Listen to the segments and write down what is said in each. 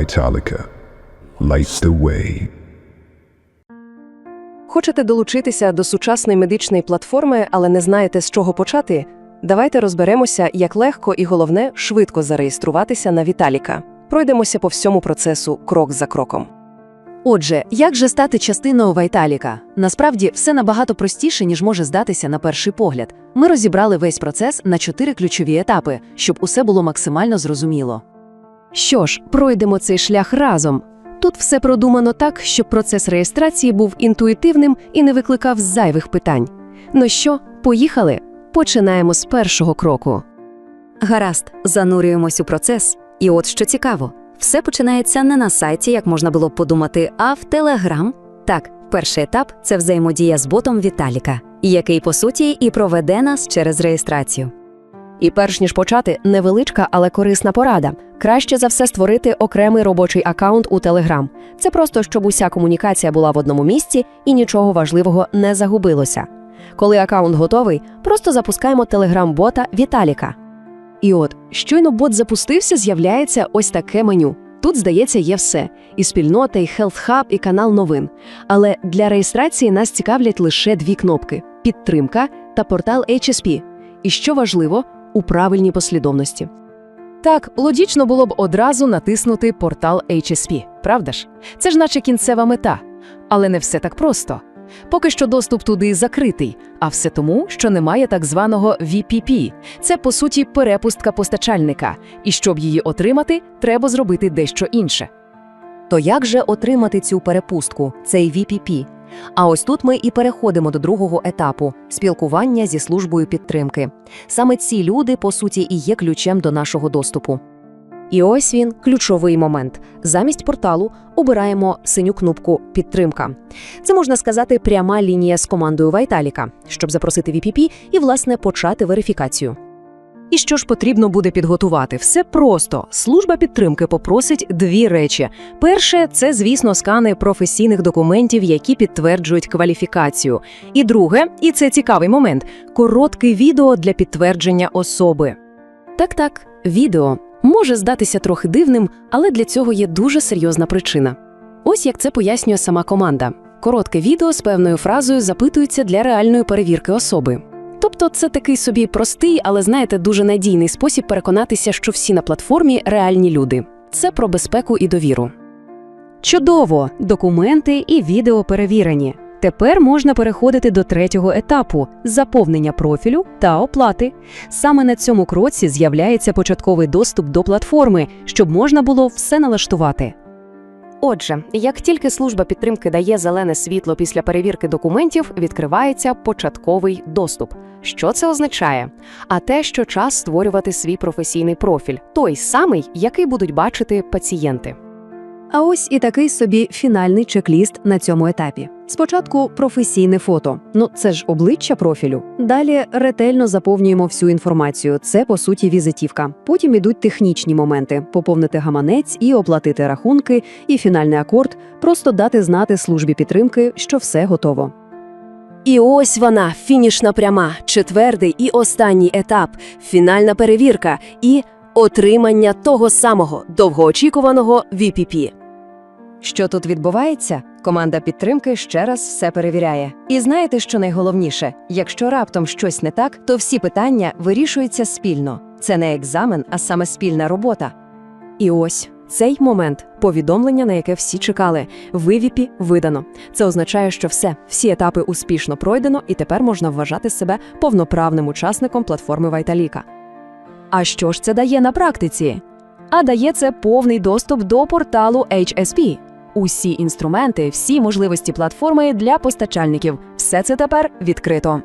Vitalica. Light the way. Хочете долучитися до сучасної медичної платформи, але не знаєте, з чого почати? Давайте розберемося, як легко і головне швидко зареєструватися на Віталіка. Пройдемося по всьому процесу крок за кроком. Отже, як же стати частиною Вайталіка? Насправді все набагато простіше, ніж може здатися на перший погляд. Ми розібрали весь процес на чотири ключові етапи, щоб усе було максимально зрозуміло. Що ж, пройдемо цей шлях разом. Тут все продумано так, щоб процес реєстрації був інтуїтивним і не викликав зайвих питань. Ну що, поїхали? Починаємо з першого кроку. Гаразд, занурюємось у процес. І от що цікаво, все починається не на сайті, як можна було б подумати, а в Телеграм. Так, перший етап це взаємодія з ботом Віталіка, який по суті і проведе нас через реєстрацію. І перш ніж почати, невеличка, але корисна порада. Краще за все створити окремий робочий аккаунт у Telegram. Це просто щоб уся комунікація була в одному місці і нічого важливого не загубилося. Коли аккаунт готовий, просто запускаємо Telegram-бота Віталіка. І от, щойно бот запустився, з'являється ось таке меню. Тут, здається, є все: і спільнота, і Hub, і канал новин. Але для реєстрації нас цікавлять лише дві кнопки: підтримка та портал HSP. І що важливо, у правильній послідовності. Так, логічно було б одразу натиснути портал HSP, правда ж? Це ж наче кінцева мета. Але не все так просто. Поки що доступ туди закритий, а все тому, що немає так званого VPP. Це, по суті, перепустка постачальника. І щоб її отримати, треба зробити дещо інше. То як же отримати цю перепустку, цей VPP? А ось тут ми і переходимо до другого етапу спілкування зі службою підтримки. Саме ці люди, по суті, і є ключем до нашого доступу. І ось він ключовий момент. Замість порталу обираємо синю кнопку Підтримка. Це можна сказати пряма лінія з командою Вайталіка, щоб запросити VPP і, власне, почати верифікацію. І що ж потрібно буде підготувати? Все просто. Служба підтримки попросить дві речі. Перше це, звісно, скани професійних документів, які підтверджують кваліфікацію. І друге, і це цікавий момент коротке відео для підтвердження особи. Так, так, відео може здатися трохи дивним, але для цього є дуже серйозна причина. Ось як це пояснює сама команда. Коротке відео з певною фразою запитується для реальної перевірки особи. Тобто це такий собі простий, але знаєте, дуже надійний спосіб переконатися, що всі на платформі реальні люди. Це про безпеку і довіру. Чудово! Документи і відео перевірені. Тепер можна переходити до третього етапу заповнення профілю та оплати. Саме на цьому кроці з'являється початковий доступ до платформи, щоб можна було все налаштувати. Отже, як тільки служба підтримки дає зелене світло після перевірки документів, відкривається початковий доступ. Що це означає? А те, що час створювати свій професійний профіль, той самий, який будуть бачити пацієнти. А ось і такий собі фінальний чек-ліст на цьому етапі. Спочатку професійне фото. Ну це ж обличчя профілю. Далі ретельно заповнюємо всю інформацію. Це по суті візитівка. Потім ідуть технічні моменти: поповнити гаманець і оплатити рахунки, і фінальний акорд, просто дати знати службі підтримки, що все готово. І ось вона, фінішна пряма, четвертий і останній етап, фінальна перевірка і отримання того самого довгоочікуваного VPP. Що тут відбувається? Команда підтримки ще раз все перевіряє. І знаєте, що найголовніше? Якщо раптом щось не так, то всі питання вирішуються спільно. Це не екзамен, а саме спільна робота. І ось цей момент повідомлення, на яке всі чекали. Вивіпі видано. Це означає, що все, всі етапи успішно пройдено, і тепер можна вважати себе повноправним учасником платформи Вайталіка. А що ж це дає на практиці? А дає це повний доступ до порталу HSP. Усі інструменти, всі можливості платформи для постачальників. Все це тепер відкрито.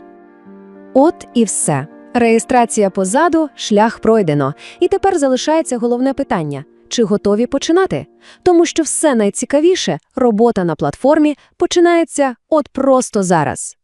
От і все. Реєстрація позаду, шлях пройдено. І тепер залишається головне питання: чи готові починати? Тому що все найцікавіше робота на платформі починається от просто зараз.